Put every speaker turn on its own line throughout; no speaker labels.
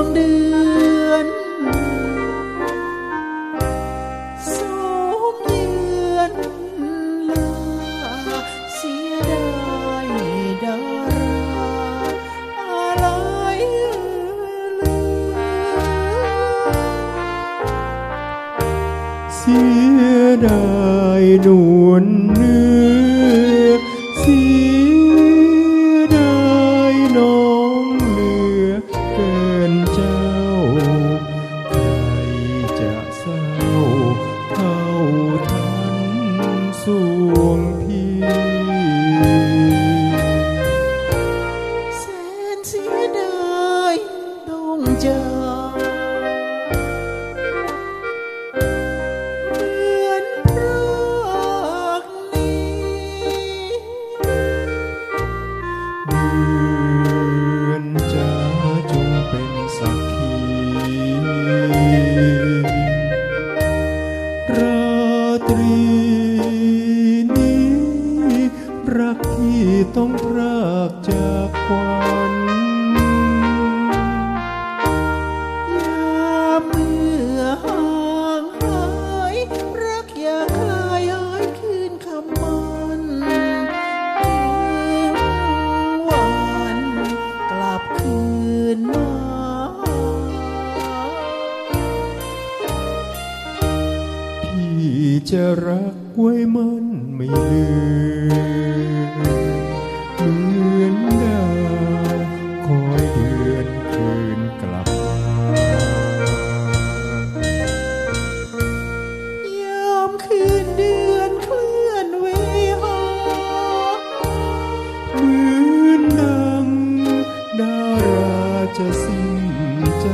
con đươn xóm nhiên là
xia đời đó ra lại xia đời đuôn nước. ต้อง
พรากจากควัน จะรักไว้มันไม่ลืมเหมือนดาวคอยเดือนคืนกลับมา
ยามคืนเดือนเคลื่อนเวหา
เหมือนดังดาราจะสิ้นใจ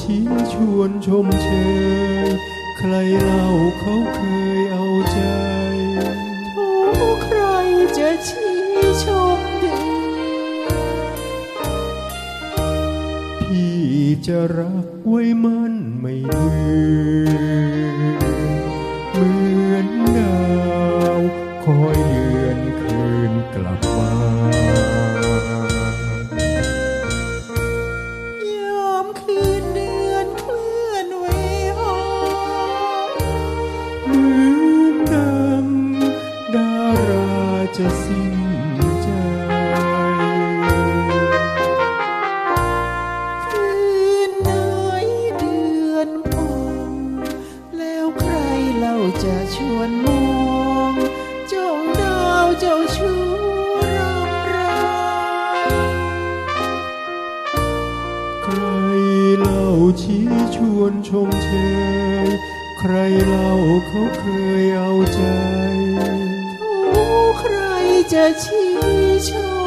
ชี้ช
วนชมเชยใครเล่าเขาเคยเอาใจ
โอ้ใครจะชี้ชมดี
พี่จะรักไว้มันไม่ลืม จะ
ชวนมองจ้องดาวเจ้าชู้รำร้อง
ใครเล่าชี้ชวนชมเชย ใครเล่าเขาเคยเอาใจ
着祈求